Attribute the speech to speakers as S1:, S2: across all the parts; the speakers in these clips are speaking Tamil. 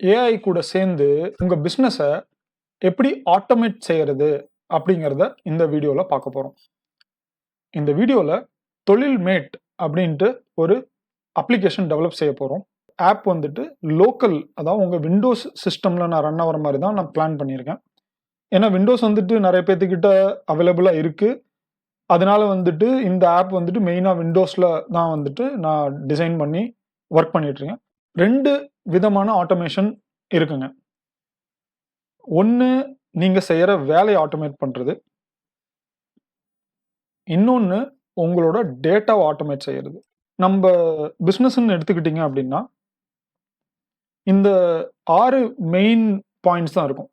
S1: ஏஐ கூட சேர்ந்து உங்கள் பிஸ்னஸை எப்படி ஆட்டோமேட் செய்கிறது அப்படிங்கிறத இந்த வீடியோவில் பார்க்க போகிறோம் இந்த வீடியோவில் தொழில் மேட் அப்படின்ட்டு ஒரு அப்ளிகேஷன் டெவலப் செய்ய போகிறோம் ஆப் வந்துட்டு லோக்கல் அதாவது உங்கள் விண்டோஸ் சிஸ்டமில் நான் ரன் ஆகிற மாதிரி தான் நான் பிளான் பண்ணியிருக்கேன். ஏன்னா விண்டோஸ் வந்துட்டு நிறைய பேர்த்துக்கிட்ட அவைலபிளாக இருக்குது அதனால வந்துட்டு இந்த ஆப் வந்துட்டு மெயினாக விண்டோஸில் தான் வந்துட்டு நான் டிசைன் பண்ணி ஒர்க் பண்ணிகிட்ருக்கேன் ரெண்டு விதமான ஆட்டோமேஷன் இருக்குங்க. ஒன்று நீங்கள் செய்கிற வேலையை ஆட்டோமேட் பண்ணுறது இன்னொன்று உங்களோட டேட்டாவை ஆட்டோமேட் செய்கிறது நம்ம பிஸ்னஸ்ன்னு எடுத்துக்கிட்டிங்க அப்படின்னா இந்த ஆறு மெயின் பாயிண்ட்ஸ் தான் இருக்கும்.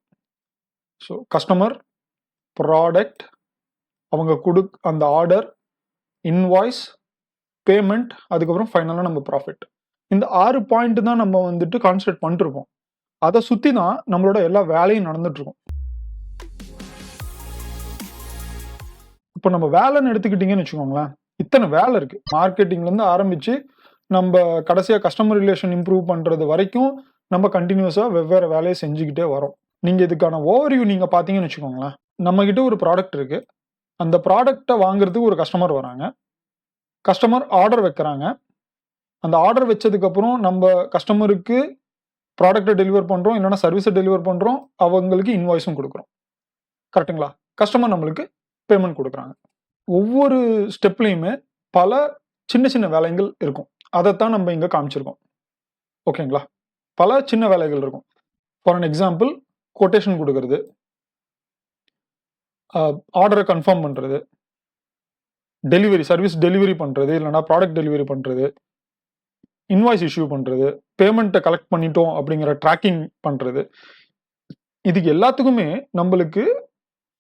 S1: ஸோ கஸ்டமர் ப்ராடக்ட் அவங்க கொடு அந்த ஆர்டர் இன்வாய்ஸ் பேமெண்ட் அதுக்கப்புறம் ஃபைனலாக நம்ம ப்ராஃபிட் இந்த ஆறு பாயிண்ட் தான் நம்ம வந்துட்டு கான்சன்ட்ரேட் பண்ணிருப்போம். அதை சுற்றி தான் நம்மளோட எல்லா வேலையும் நடந்துட்டுருக்கும். இப்போ நம்ம வேலைன்னு எடுத்துக்கிட்டிங்கன்னு வச்சுக்கோங்களேன். இத்தனை வேலை இருக்கு. மார்க்கெட்டிங்லேருந்து ஆரம்பிச்சு நம்ம கடைசியாக கஸ்டமர் ரிலேஷன் இம்ப்ரூவ் பண்ணுறது வரைக்கும் நம்ம கண்டினியூஸாக வெவ்வேறு வேலையை செஞ்சுக்கிட்டே வரோம். நீங்கள் இதுக்கான ஓவர்வியூ நீங்கள் பார்த்தீங்கன்னு வச்சுக்கோங்களேன். நம்மக்கிட்ட ஒரு ப்ராடக்ட் இருக்குது அந்த ப்ராடக்டை வாங்குறதுக்கு ஒரு கஸ்டமர் வராங்க. கஸ்டமர் ஆர்டர் வைக்கிறாங்க. அந்த ஆர்டர் வச்சதுக்கப்புறம் நம்ம கஸ்டமருக்கு ப்ராடக்ட்டை டெலிவர் பண்ணுறோம் இல்லைன்னா சர்வீஸை டெலிவர் பண்ணுறோம் அவங்களுக்கு இன்வாய்ஸும் கொடுக்குறோம். கரெக்டுங்களா கஸ்டமர் நம்மளுக்கு பேமெண்ட் கொடுக்குறாங்க. ஒவ்வொரு ஸ்டெப்லேயுமே பல சின்ன சின்ன வேலைகள் இருக்கும். அதைத்தான் நம்ம இங்கே காமிச்சிருக்கோம். ஓகேங்களா பல சின்ன வேலைகள் இருக்கும். ஃபார் அன் எக்ஸாம்பிள் கொட்டேஷன் கொடுக்கறது. ஆர்டரை கன்ஃபார்ம் பண்ணுறது டெலிவரி சர்வீஸ் டெலிவரி பண்ணுறது இல்லைனா ப்ராடக்ட் டெலிவரி பண்ணுறது இன்வாய்ஸ் இஷ்யூ பண்ணுறது பேமெண்ட்டை கலெக்ட் பண்ணிட்டோம் அப்படிங்கிற ட்ராக்கிங் பண்ணுறது இதுக்கு எல்லாத்துக்குமே நம்மளுக்கு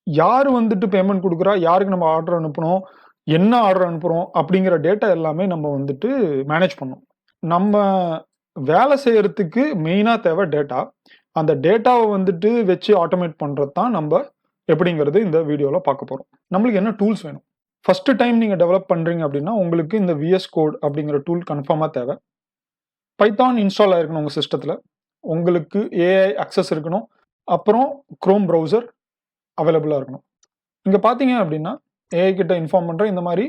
S1: யார் வந்துட்டு பேமெண்ட் கொடுக்குறா யாருக்கு நம்ம ஆர்டர் அனுப்பணும் என்ன ஆர்டர் அனுப்புகிறோம் அப்படிங்கிற டேட்டா எல்லாமே நம்ம வந்துட்டு மேனேஜ் பண்ணோம் நம்ம வேலை செய்யறதுக்கு மெயினாக தேவை டேட்டா அந்த டேட்டாவை வந்துட்டு வச்சு ஆட்டோமேட் பண்ணுறது தான் நம்ம எப்படிங்கிறது இந்த வீடியோவில் பார்க்க போகிறோம் நம்மளுக்கு என்ன டூல்ஸ் வேணும்? ஃபஸ்ட்டு டைம் நீங்கள் டெவலப் பண்ணுறீங்க அப்படின்னா உங்களுக்கு இந்த விஎஸ் கோட் அப்படிங்கிற டூல் கன்ஃபார்மாக தேவை. பைத்தான் இன்ஸ்டால் இருக்கணும் உங்கள் சிஸ்டத்தில். உங்களுக்கு ஏஐ அக்சஸ் இருக்கணும். அப்புறம் க்ரோம் ப்ரௌசர் அவைலபிளாக இருக்கணும். இங்கே பார்த்தீங்க அப்படின்னா ஏஐ கிட்ட இன்ஃபார்ம் பண்ணுறேன் இந்த மாதிரி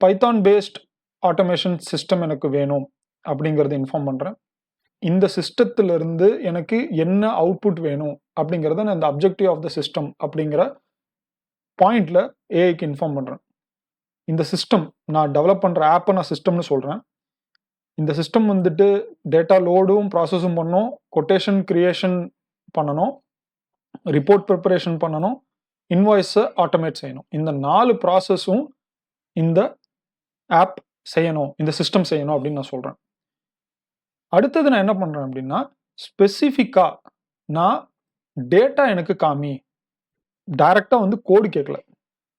S1: பைத்தான் பேஸ்ட் ஆட்டோமேஷன் சிஸ்டம் எனக்கு வேணும் அப்படிங்கிறத இன்ஃபார்ம் பண்ணுறேன் இந்த சிஸ்டத்திலிருந்து எனக்கு என்ன அவுட்புட் வேணும் அப்படிங்கிறத நான் இந்த அப்ஜெக்டிவ் ஆஃப் த சிஸ்டம் அப்படிங்கிற பாயிண்டில் ஏஐக்கு இன்ஃபார்ம் பண்ணுறேன் இந்த சிஸ்டம் நான் டெவலப் பண்ணுற ஆப்பை நான் சிஸ்டம்னு சொல்கிறேன் இந்த சிஸ்டம் வந்துட்டு டேட்டா லோடும் ப்ராசஸும் பண்ணணும் கொட்டேஷன் கிரியேஷன் பண்ணணும் ரிப்போர்ட் ப்ரிப்பரேஷன் பண்ணணும் இன்வாய்ஸை ஆட்டோமேட் செய்யணும். இந்த நாலு ப்ராசஸும் இந்த ஆப் செய்யணும் இந்த சிஸ்டம் செய்யணும் அப்படின்னு நான் சொல்கிறேன் அடுத்தது நான் என்ன பண்ணுறேன் அப்படின்னா ஸ்பெசிஃபிக்காக நான் டேட்டா எனக்கு காமி. டைரெக்டாக வந்து கோடு கேட்கல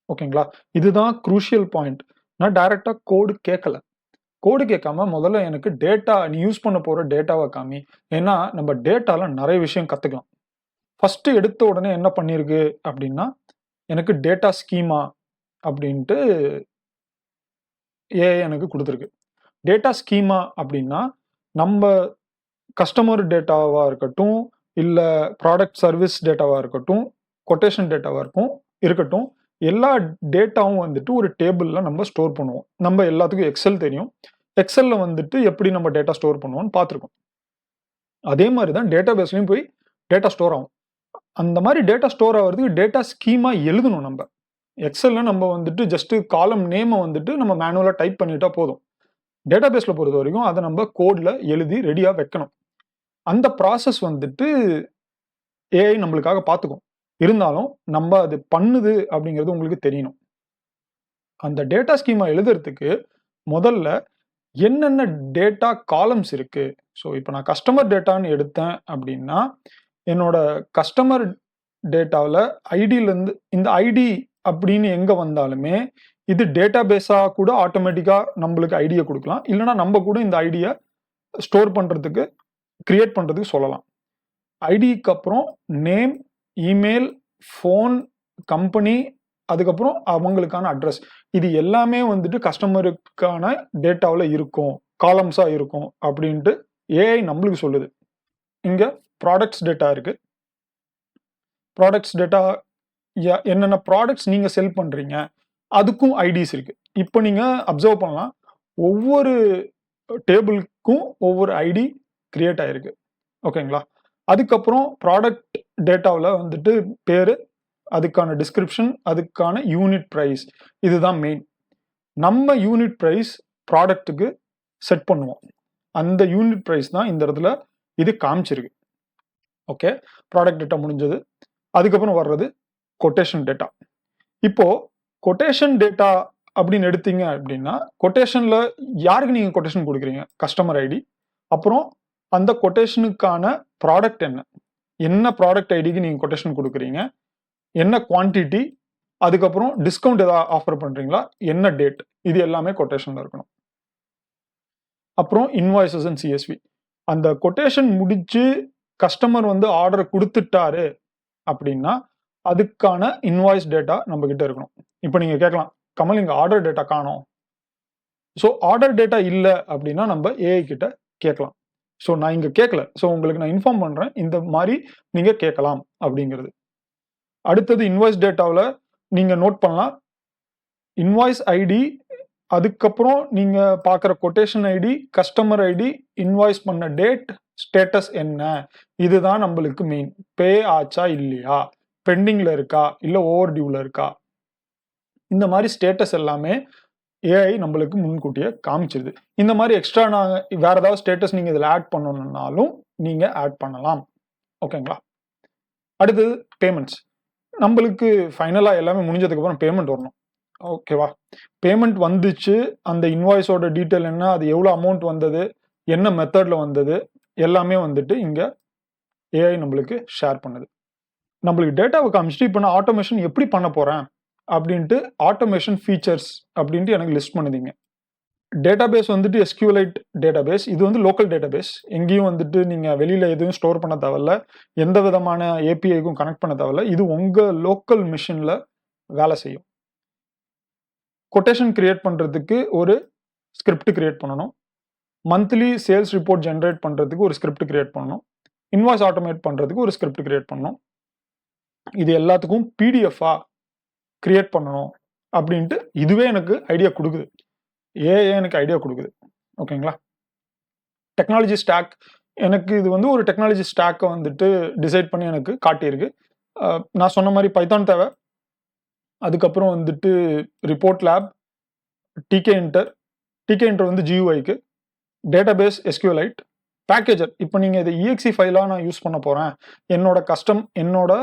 S1: ஓகேங்களா? இதுதான் குரூஷியல் பாயிண்ட் நான் டைரெக்டாக கோடு கேட்கல கோடு கேட்காம முதல்ல எனக்கு டேட்டா நீ யூஸ் பண்ண போகிற டேட்டாவை காமி. ஏன்னா நம்ம டேட்டாவில் நிறைய விஷயம் கற்றுக்கலாம் ஃபஸ்ட்டு எடுத்த உடனே என்ன பண்ணியிருக்கு அப்படின்னா எனக்கு டேட்டா ஸ்கீமா அப்படின்ட்டு ஏஐ எனக்கு கொடுத்துருக்கு. டேட்டா ஸ்கீமா அப்படின்னா நம்ம கஸ்டமர் டேட்டாவாக இருக்கட்டும் இல்லை ப்ராடக்ட் சர்வீஸ் டேட்டாவாக இருக்கட்டும் கொட்டேஷன் டேட்டாவாக இருக்கும் இருக்கட்டும் எல்லா டேட்டாவும் வந்துட்டு ஒரு டேபிளில் நம்ம ஸ்டோர் பண்ணுவோம். நம்ம எல்லாத்துக்கும் எக்ஸல் தெரியும். எக்ஸலில் வந்துட்டு எப்படி நம்ம டேட்டா ஸ்டோர் பண்ணுவோம்னு பார்த்துருக்கோம். அதே மாதிரி தான் டேட்டா பேஸ்லையும் போய் டேட்டா ஸ்டோர் ஆகும். அந்த மாதிரி டேட்டா ஸ்டோர் ஆகிறதுக்கு டேட்டா ஸ்கீமா எழுதணும் நம்ம. எக்ஸலில் நம்ம வந்துட்டு ஜஸ்ட்டு காலம் நேமை வந்துட்டு நம்ம மேனுவலாக டைப் பண்ணிட்டா போதும். டேட்டா பேஸில் பொறுத்த வரைக்கும் அதை நம்ம கோடில் எழுதி ரெடியாக வைக்கணும். அந்த ப்ராசஸ் வந்துட்டு ஏஐ நம்மளுக்காக பார்த்துக்கும். இருந்தாலும் நம்ம அது பண்ணுது அப்படிங்கிறது உங்களுக்கு தெரியணும். அந்த டேட்டா ஸ்கீமா எழுதுறதுக்கு முதல்ல என்னென்ன டேட்டா காலம்ஸ் இருக்கு? ஸோ இப்போ நான் கஸ்டமர் டேட்டான்னு எடுத்தேன் அப்படின்னா என்னோட கஸ்டமர் டேட்டாவில் ஐடியிலேருந்து இந்த ஐடி அப்படின்னு எங்கே வந்தாலுமே இது டேட்டா பேஸாக கூட ஆட்டோமேட்டிக்காக நம்மளுக்கு ஐடியை கொடுக்கலாம். இல்லைனா நம்ம கூட இந்த ஐடியை ஸ்டோர் பண்ணுறதுக்கு கிரியேட் பண்ணுறதுக்கு சொல்லலாம். ஐடிக்கு அப்புறம் நேம் இமெயில் ஃபோன் கம்பெனி அதுக்கப்புறம் அவங்களுக்கான அட்ரஸ். இது எல்லாமே வந்துட்டு கஸ்டமருக்கான டேட்டாவில் இருக்கும். காலம்ஸாக இருக்கும் அப்படின்ட்டு ஏஐ நம்மளுக்கு சொல்லுது. இங்கே ப்ராடக்ட்ஸ் டேட்டா இருக்குது ப்ராடக்ட்ஸ் டேட்டா என்னென்ன ப்ராடக்ட்ஸ் நீங்கள் செல் பண்ணுறீங்க அதுக்கும் ஐடிஸ் இருக்குது இப்போ நீங்கள் அப்சர்வ் பண்ணலாம். ஒவ்வொரு டேபிளுக்கும் ஒவ்வொரு ஐடி கிரியேட் ஆகிருக்கு ஓகேங்களா அதுக்கப்புறம் ப்ராடக்ட் டேட்டாவில் வந்துட்டு பேர் அதுக்கான டிஸ்கிரிப்ஷன் அதுக்கான யூனிட் ப்ரைஸ் இதுதான் மெயின் நம்ம யூனிட் ப்ரைஸ் ப்ராடக்ட்டுக்கு செட் பண்ணுவோம். அந்த யூனிட் ப்ரைஸ் தான் இந்த இடத்துல இது காமிச்சிருக்கு. ஓகே ப்ராடக்ட் டேட்டா முடிஞ்சது. அதுக்கப்புறம் வர்றது கொட்டேஷன் டேட்டா இப்போ கொட்டேஷன் டேட்டா அப்படின்னு எடுத்தீங்க அப்படின்னா கொட்டேஷன்ல யாருக்கு நீங்க கொட்டேஷன் கொடுக்குறீங்க? கஸ்டமர் ஐடி அப்புறம் அந்த கொட்டேஷனுக்கான ப்ராடக்ட் என்ன? என்ன ப்ராடக்ட் ஐடிக்கு நீங்கள் கொட்டேஷன் கொடுக்குறீங்க என்ன குவான்டிட்டி அதுக்கப்புறம் டிஸ்கவுண்ட் ஏதாவது ஆஃபர் பண்ணுறீங்களா என்ன டேட் இது எல்லாமே கொட்டேஷனில் இருக்கணும். அப்புறம் இன்வாய்ஸஸ் அண்ட் சிஎஸ்வி அந்த கொட்டேஷன் முடிச்சு கஸ்டமர் வந்து ஆர்டர் கொடுத்துட்டாரு அப்படின்னா அதுக்கான இன்வாய்ஸ் டேட்டா நம்ம கிட்ட இருக்கணும். இப்போ நீங்கள் கேட்கலாம் கமல் இங்கே ஆர்டர் டேட்டா காணோம். ஸோ ஆர்டர் டேட்டா இல்லை அப்படின்னா நம்ம ஏஐ கிட்ட கேட்கலாம். ஸோ நான் இங்கே கேட்கல ஸோ உங்களுக்கு நான் இன்ஃபார்ம் பண்ணுறேன் இந்த மாதிரி நீங்கள் கேட்கலாம் அப்படிங்கிறது. அடுத்தது இன்வாய்ஸ் டேட்டாவில் நீங்கள் நோட் பண்ணலாம். இன்வாய்ஸ் ஐடி அதுக்கப்புறம் நீங்கள் பார்க்குற quotation ID customer ID invoice பண்ண டேட் ஸ்டேட்டஸ் என்ன? இதுதான் நம்மளுக்கு மெயின் பே ஆச்சா இல்லையா? பெண்டிங்கில் இருக்கா? இல்லை ஓவர் டியூவில் இருக்கா? இந்த மாதிரி ஸ்டேட்டஸ் எல்லாமே ஏஐ நம்மளுக்கு முன்கூட்டியே காமிச்சிருது. இந்த மாதிரி எக்ஸ்ட்ரா நாங்கள் வேற ஏதாவது ஸ்டேட்டஸ் நீங்கள் இதில் ஆட் பண்ணணும்னாலும் நீங்கள் ஆட் பண்ணலாம். ஓகேங்களா அடுத்தது பேமெண்ட்ஸ் நம்மளுக்கு ஃபைனலாக எல்லாமே முடிஞ்சதுக்கப்புறம் பேமெண்ட் வரணும். ஓகேவா பேமெண்ட் வந்துச்சு. அந்த இன்வாய்ஸோட டீட்டெயில் என்ன அது எவ்வளோ அமௌண்ட் வந்தது என்ன மெத்தடில் வந்தது எல்லாமே வந்துட்டு இங்கே ஏஐ நம்மளுக்கு ஷேர் பண்ணுது. நம்மளுக்கு டேட்டாவை காமிச்சிட்டு இப்போ நான் ஆட்டோமேஷன் எப்படி பண்ண போகிறேன் அப்படின்ட்டு ஆட்டோமேஷன் ஃபீச்சர்ஸ் அப்படின்ட்டு எனக்கு லிஸ்ட் பண்ணுதீங்க. டேட்டாபேஸ் வந்துட்டு எஸ்கியூலைட் டேட்டாபேஸ் இது வந்து லோக்கல் டேட்டாபேஸ் எங்கேயும் வந்துட்டு நீங்கள் வெளியில் எதுவும் ஸ்டோர் பண்ண தேவையில்ல. எந்த விதமான ஏபிஐக்கும் கனெக்ட் பண்ண தேவையில்ல. இது உங்கள் லோக்கல் மிஷினில் வேலை செய்யும். கொட்டேஷன் கிரியேட் பண்ணுறதுக்கு ஒரு ஸ்கிரிப்ட் கிரியேட் பண்ணணும். மந்த்லி சேல்ஸ் ரிப்போர்ட் ஜென்ரேட் பண்ணுறதுக்கு ஒரு ஸ்கிரிப்ட் கிரியேட் பண்ணணும். இன்வாய்ஸ் ஆட்டோமேட் பண்ணுறதுக்கு ஒரு ஸ்கிரிப்ட் கிரியேட் பண்ணணும். இது எல்லாத்துக்கும் பிடிஎஃபா கிரியேட் பண்ணணும் அப்படின்ட்டு இதுவே எனக்கு ஐடியா கொடுக்குது. ஏஏ எனக்கு ஐடியா கொடுக்குது. ஓகேங்களா டெக்னாலஜி ஸ்டாக் எனக்கு இது வந்து ஒரு டெக்னாலஜி ஸ்டாக்கை வந்துட்டு டிசைட் பண்ணி எனக்கு காட்டியிருக்கு. நான் சொன்ன மாதிரி பைத்தான் தேவை. அதுக்கப்புறம் வந்துட்டு report lab Tkinter Tkinter வந்து ஜியூஐக்கு டேட்டாபேஸ் எஸ்கியூலைட் பேக்கேஜர் இப்போ நீங்கள் இதை இஎக்ஸி ஃபைலாக நான் யூஸ் பண்ண போகிறேன் என்னோட கஸ்டம் என்னோட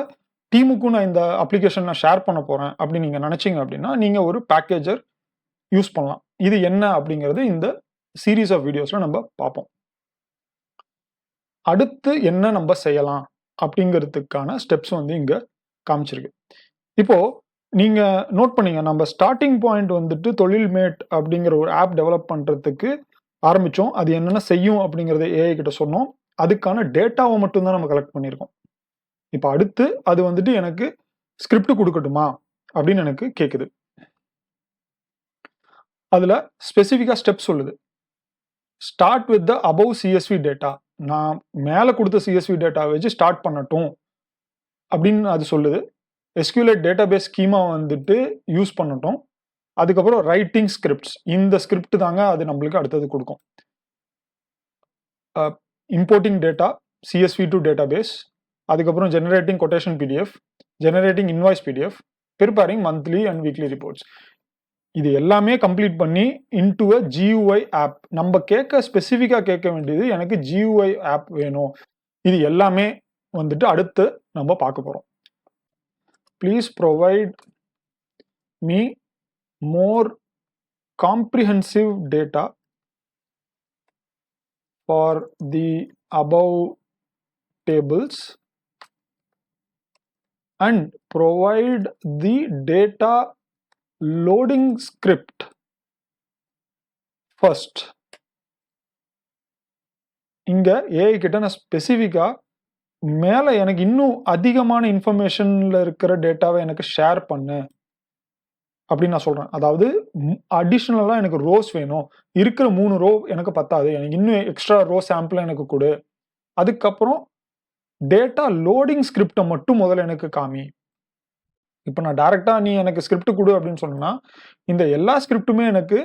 S1: டீமுக்கும் நான் இந்த அப்ளிகேஷன் நான் ஷேர் பண்ண போகிறேன் அப்படின்னு நீங்கள் நினச்சிங்க அப்படின்னா நீங்கள் ஒரு பேக்கேஜர் யூஸ் பண்ணலாம். இது என்ன அப்படிங்கிறது இந்த சீரீஸ் ஆஃப் வீடியோஸில் நம்ம பார்ப்போம். அடுத்து என்ன நம்ம செய்யலாம் அப்படிங்கிறதுக்கான ஸ்டெப்ஸ் வந்து இங்கே காமிச்சிருக்கு. இப்போ நீங்க நோட் பண்ணீங்க நம்ம ஸ்டார்டிங் பாயிண்ட் வந்துட்டு தொழில் மேட் அப்படிங்கிற ஒரு ஆப் டெவலப் பண்றதுக்கு ஆரம்பிச்சோம். அது என்னென்ன செய்யும் அப்படிங்கறத ஏஐ கிட்ட சொன்னோம். அதுக்கான டேட்டாவை மட்டும்தான் நம்ம கலெக்ட் பண்ணியிருக்கோம். இப்போ அடுத்து அது வந்துட்டு எனக்கு ஸ்கிரிப்ட் கொடுக்கட்டுமா அப்படின்னு எனக்கு கேட்குது அதில் ஸ்பெசிஃபிக்காக ஸ்டெப் சொல்லுது. Start with the above CSV data நான் மேலே கொடுத்த சிஎஸ்வி டேட்டாவை வச்சு ஸ்டார்ட் பண்ணட்டும் அப்படின்னு அது சொல்லுது. எஸ்கியூலேட் டேட்டா பேஸ் ஸ்கீமா வந்துட்டு யூஸ் பண்ணட்டும். அதுக்கப்புறம் ரைட்டிங் ஸ்கிரிப்ட்ஸ் இந்த ஸ்கிரிப்ட் தாங்க அது நம்மளுக்கு அடுத்தது கொடுக்கும். Importing data CSV to database அதுக்கப்புறம் generating quotation PDF generating invoice PDF preparing monthly and weekly reports இது எல்லாமே கம்ப்ளீட் பண்ணி இன்டு அ ஜியூஐ ஆப் நம்ம கேட்க ஸ்பெசிஃபிக்காக கேட்க வேண்டியது எனக்கு ஜியூஐ ஆப் வேணும். இது எல்லாமே வந்துட்டு அடுத்து நம்ம பார்க்க போகிறோம் please provide me more comprehensive data for the above tables and provide the data loading script first. இங்க ஏஐ கிட்ட நான் ஸ்பெசிஃபிக்கா மேலே எனக்கு இன்னும் அதிகமான இன்ஃபர்மேஷன்ல இருக்கிற டேட்டாவை எனக்கு ஷேர் பண்ணு அப்படின்னு நான் சொல்கிறேன் அதாவது அடிஷ்னலாக எனக்கு ரோஸ் வேணும். இருக்கிற மூணு ரோ எனக்கு பத்தாது. எனக்கு இன்னும் எக்ஸ்ட்ரா ரோ சாம்பிள் எனக்கு கொடு. அதுக்கப்புறம் டேட்டா லோடிங் ஸ்கிரிப்டை மட்டும் முதல்ல எனக்கு காமி. இப்போ நான் டேரெக்டாக நீ எனக்கு ஸ்கிரிப்ட் கொடு அப்படின்னு சொன்னா இந்த எல்லா ஸ்கிரிப்ட்டுமே எனக்கு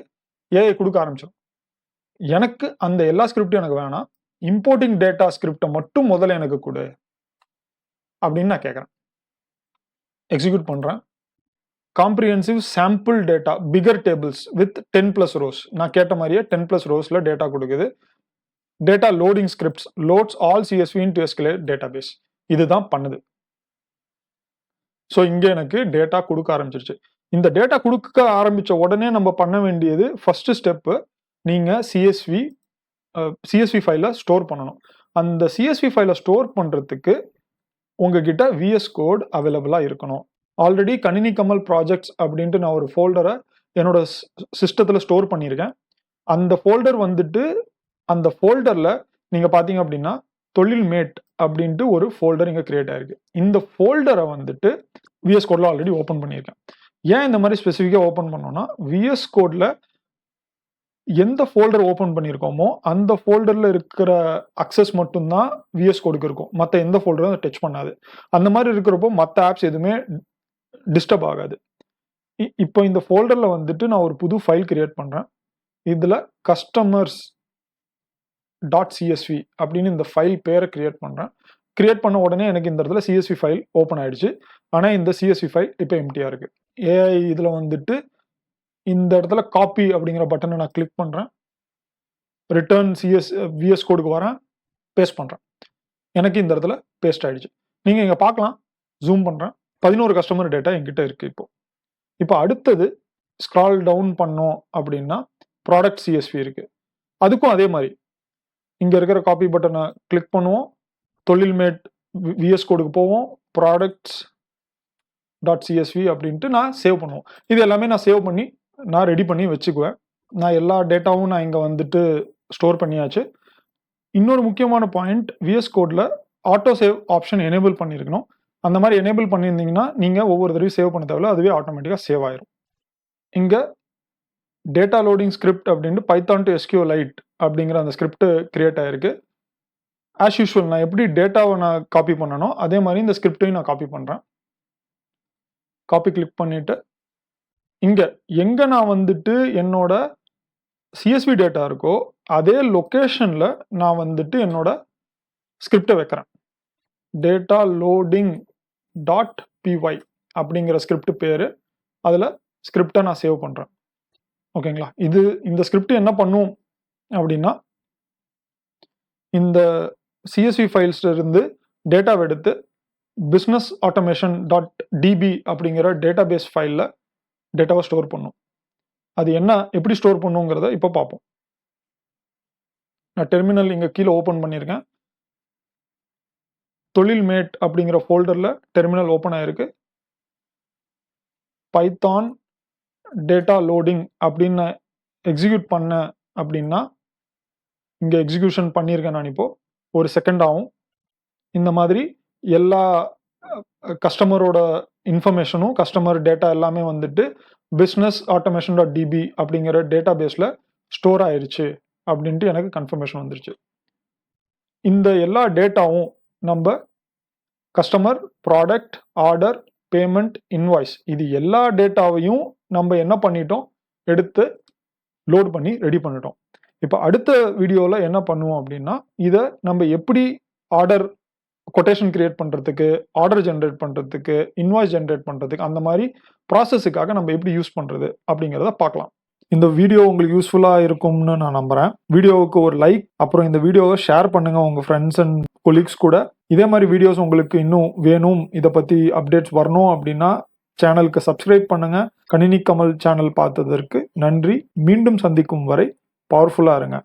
S1: ஏஐ கொடுக்க ஆரம்பிச்சிடும் எனக்கு அந்த எல்லா ஸ்கிரிப்டும் எனக்கு வேணாம். இம்போர்ட்டிங் டேட்டா ஸ்கிரிப்டை மட்டும் முதல்ல எனக்கு கொடு. அப்படின்னு நான் கேட்குறேன் எக்ஸிக்யூட் பண்ணுறேன் comprehensive sample data for tables with ten plus rows நான் கேட்ட மாதிரியே டென் ப்ளஸ் ரோஸில் டேட்டா கொடுக்குது. Data loading scripts loads all CSV to SQLite database இதுதான் பண்ணுது. ஸோ இங்கே எனக்கு டேட்டா கொடுக்க ஆரம்பிச்சிருச்சு. இந்த டேட்டா கொடுக்க ஆரம்பித்த உடனே நம்ம பண்ண வேண்டியது ஃபஸ்ட்டு ஸ்டெப்பு நீங்கள் சிஎஸ்வி சிஎஸ்வி ஃபைலை ஸ்டோர் பண்ணணும். அந்த சிஎஸ்வி ஃபைலை ஸ்டோர் பண்ணுறதுக்கு உங்ககிட்ட விஎஸ் கோட் அவைலபிளாக இருக்கணும். ஆல்ரெடி கணினி கமல் ப்ராஜெக்ட்ஸ் அப்படின்ட்டு நான் ஒரு ஃபோல்டரை என்னோட சிஸ்டத்தில் ஸ்டோர் பண்ணியிருக்கேன். அந்த ஃபோல்டர் வந்துட்டு அந்த ஃபோல்டரில் நீங்கள் பார்த்தீங்க அப்படின்னா தொழில் மேட் அப்படின்ட்டு ஒரு ஃபோல்டர் இங்கே கிரியேட் ஆயிருக்கு. இந்த ஃபோல்டரை வந்துட்டு விஎஸ் கோடில் ஆல்ரெடி ஓப்பன் பண்ணியிருக்கேன். ஏன் இந்த மாதிரி ஸ்பெசிஃபிக்காக ஓப்பன் பண்ணோம்னா விஎஸ் கோடில் எந்த ஃபோல்டர் ஓப்பன் பண்ணியிருக்கோமோ அந்த ஃபோல்டரில் இருக்கிற அக்சஸ் மட்டும்தான் விஎஸ் கோடுக்கு இருக்கும். மற்ற எந்த ஃபோல்டரும் டச் பண்ணாது. அந்த மாதிரி இருக்கிறப்போ மற்ற ஆப்ஸ் எதுவுமே டிஸ்டர்ப் ஆகாது. இ- இப்போ இந்த ஃபோல்டரில் வந்துட்டு நான் ஒரு புது ஃபைல் கிரியேட் பண்ணுறேன் இதில் கஸ்டமர்ஸ் டாட் சிஎஸ்வி அப்படின்னு இந்த ஃபைல் பேரை கிரியேட் பண்ணுறேன் கிரியேட் பண்ண உடனே எனக்கு இந்த இடத்துல சிஎஸ்வி ஃபைல் ஓப்பன் ஆயிடுச்சு. ஆனால் இந்த சிஎஸ்வி ஃபைல் இப்போ எம்டியாக இருக்குது ஏஐ இதில் வந்துட்டு இந்த இடத்துல காப்பி அப்படிங்கிற பட்டனை நான் கிளிக் பண்ணுறேன் ரிட்டர்ன் சிஎஸ் விஎஸ் கோடுக்கு வரேன். பேஸ்ட் பண்ணுறேன் எனக்கு இந்த இடத்துல பேஸ்ட் ஆகிடுச்சு நீங்கள் இங்கே பார்க்கலாம். ஜூம் பண்ணுறேன் பதினோரு கஸ்டமர் டேட்டா என்கிட்ட இருக்குது இப்போ. இப்போ அடுத்தது ஸ்க்ரால் டவுன் பண்ணோம் அப்படின்னா ப்ராடக்ட் சிஎஸ்வி இருக்குது அதுக்கும் அதே மாதிரி. இங்கே இருக்கிற காப்பி பட்டனை கிளிக் பண்ணுவோம். தொழில் மேட் விஎஸ் கோடுக்கு போவோம். ப்ராடக்ட்ஸ் டாட் சிஎஸ்வி அப்படின்ட்டு நான் சேவ் பண்ணுவோம். இது எல்லாமே நான் சேவ் பண்ணி நான் ரெடி பண்ணி வச்சுக்குவேன். நான் எல்லா டேட்டாவும் நான் இங்கே வந்துட்டு ஸ்டோர் பண்ணியாச்சு. இன்னொரு முக்கியமான பாயிண்ட் விஎஸ் கோடில் ஆட்டோ சேவ் ஆப்ஷன் எனேபிள் பண்ணியிருக்கணும் அந்த மாதிரி எனேபிள் பண்ணியிருந்தீங்கன்னா நீங்கள் ஒவ்வொரு தடவையும் சேவ் பண்ண தேவையில்ல. அதுவே ஆட்டோமேட்டிக்காக சேவ் ஆயிரும். இங்கே டேட்டா லோடிங் ஸ்கிரிப்ட் அப்படின்ட்டு பைத்தான் டு எஸ்கியூ லைட் அப்படிங்கிற அந்த ஸ்கிரிப்ட் கிரியேட் ஆகிருக்கு ஆஸ் யூஷுவல் நான் எப்படி டேட்டாவை நான் காப்பி பண்ணனோ அதே மாதிரி இந்த ஸ்கிரிப்டையும் நான் காப்பி பண்ணுறேன் காப்பி கிளிக் பண்ணிவிட்டு இங்கே எங்கே நான் வந்துட்டு என்னோட சிஎஸ்வி டேட்டா இருக்கோ அதே லொக்கேஷனில் நான் வந்துட்டு என்னோட ஸ்கிரிப்டை வைக்கிறேன். டேட்டா லோடிங் டாட் பிஒய் அப்படிங்கிற ஸ்கிரிப்ட் பேர். அதில் ஸ்கிரிப்டை நான் சேவ் பண்ணுறேன் ஓகேங்களா இது இந்த ஸ்கிரிப்ட் என்ன பண்ணும்? அப்படின்னா இந்த சிஎஸ்வி ஃபைல்ஸ்ல இருந்து டேட்டாவை எடுத்து பிஸ்னஸ் ஆட்டோமேஷன் டாட் டிபி அப்படிங்கிற டேட்டா பேஸ் ஃபைலில் டேட்டாவை ஸ்டோர் பண்ணும். அது என்ன எப்படி ஸ்டோர் பண்ணுங்கிறத இப்போ பார்ப்போம். நான் டெர்மினல் இங்கே கீழே ஓப்பன் பண்ணியிருக்கேன். தொழில் மேட் அப்படிங்கிற ஃபோல்டரில் டெர்மினல் ஓப்பன் ஆயிருக்கு. பைத்தான் டேட்டா லோடிங் அப்படின்னு எக்ஸிக்யூட் பண்ண அப்படின்னா இங்கே எக்ஸிக்யூஷன் பண்ணியிருக்கேன் நான் இப்போ. ஒரு செகண்ட் ஆகும். இந்த மாதிரி எல்லா கஸ்டமரோட இன்ஃபர்மேஷனும் கஸ்டமர் டேட்டா எல்லாமே வந்துட்டு பிஸ்னஸ் ஆட்டோமேஷன் டாட் டிபி அப்படிங்கிற டேட்டா பேஸில் ஸ்டோர் ஆயிடுச்சு அப்படின்ட்டு எனக்கு கன்ஃபர்மேஷன் வந்துருச்சு. இந்த எல்லா டேட்டாவும் நம்ம customer product order payment invoice இது எல்லா டேட்டாவையும் நம்ம என்ன பண்ணிட்டோம்? எடுத்து லோட் பண்ணி ரெடி பண்ணிட்டோம். இப்போ அடுத்த வீடியோவில் என்ன பண்ணுவோம் அப்படின்னா இதை நம்ம எப்படி ஆர்டர் கொட்டேஷன் கிரியேட் பண்ணுறதுக்கு ஆர்டர் ஜென்ரேட் பண்ணுறதுக்கு இன்வாய்ஸ் ஜென்ரேட் பண்ணுறதுக்கு அந்த மாதிரி ப்ராசஸுக்காக நம்ம எப்படி யூஸ் பண்ணுறது அப்படிங்கிறத பார்க்கலாம். இந்த வீடியோ உங்களுக்கு யூஸ்ஃபுல்லாக இருக்கும்னு நான் நம்புகிறேன் வீடியோவுக்கு ஒரு லைக் அப்புறம் இந்த வீடியோவை ஷேர் பண்ணுங்கள் உங்கள் ஃப்ரெண்ட்ஸ் அண்ட் கொலீக்ஸ் கூட. இதே மாதிரி வீடியோஸ் உங்களுக்கு இன்னும் வேணும் இதை பற்றி அப்டேட்ஸ் வரணும் அப்படின்னா சேனலுக்கு சப்ஸ்கிரைப் பண்ணுங்கள் கணினி கமல் சேனல் பார்த்ததற்கு நன்றி. மீண்டும் சந்திக்கும் வரை பவர்ஃபுல்லாக இருங்க.